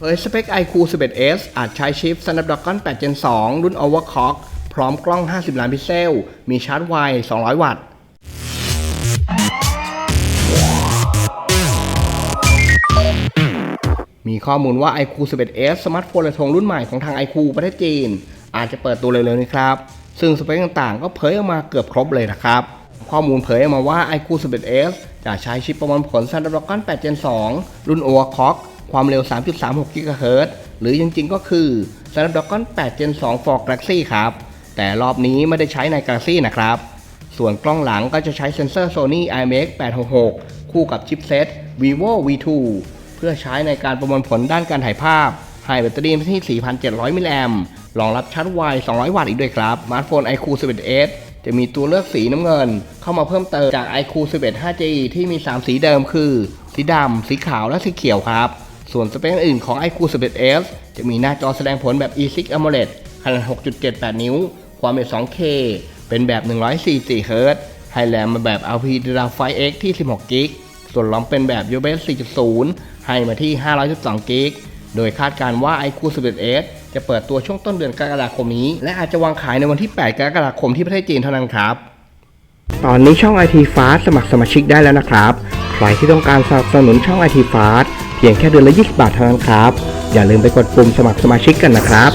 เผยสเปค iQ 11s อาจใช้ชิป Snapdragon 8 Gen 2 รุ่น Overclock พร้อมกล้อง 50 ล้านพิกเซล มีชาร์จไว 200 วัตต์ มีข้อมูลว่า iQ 11s สมาร์ทโฟนระทงรุ่นใหม่ของทาง iQ ประเทศจีน อาจจะเปิดตัวเร็วๆนี้ครับ ซึ่งสเปคต่างๆ ก็เผยออกมาเกือบครบเลยนะครับ ข้อมูลเผยออกมาว่า iQ 11s จะใช้ชิปประมวลผล Snapdragon 8 Gen 2 รุ่น Overclock ความเร็ว 3.36 GHz หรือจริงๆ ก็คือ Snapdragon 8 Gen 2 for Galaxy ครับ แต่รอบนี้ไม่ได้ใช้ใน Galaxy นะครับ ส่วนกล้องหลังก็จะใช้เซ็นเซอร์ Sony IMX 866 คู่กับชิปเซต vivo V2 เพื่อใช้ในการประมวลผลด้านการถ่ายภาพให้แบตเตอรี่ที่ 4,700 มิลลิแอมป์รองรับชาร์จไว 200 วัตต์อีกด้วยครับ สมาร์ทโฟน iQOO 11s จะมีตัวเลือกสีน้ำเงิน เข้ามาเพิ่มเติมจาก iQOO 11 5G ที่มี 3 สีเดิมคือ สีดำ สีขาว และสีเขียวครับ ส่วนสเปคอื่นของ iQOO 11s จะมีหน้าจอแสดงผลแบบ eSIG AMOLED ขนาด 6.78 นิ้ว ความเป็น 2K เป็นแบบ 144 Hz ให้แรมมาแบบ LPDDR5X ที่ 16 g b ส่วนล้อมเป็นแบบ USB 4.0 ให้มาที่ 512 g b โดยคาดการณ์ว่า iQOO 11s จะเปิดตัวช่วงต้นเดือนกรกฎาคมนี้ และอาจจะวางขายในวันที่ 8 กรกฎาคมที่ประเทศจีนเท่านั้นครับ ตอนนี้ช่อง IT Fast สมัครสมาชิกได้แล้วนะครับ ใครที่ต้องการสนับสนุนช่อง IT Fast เพียงแค่เดือนละ 20 บาทเท่านั้นครับ อย่าลืมไปกดปุ่มสมัครสมาชิกกันนะครับ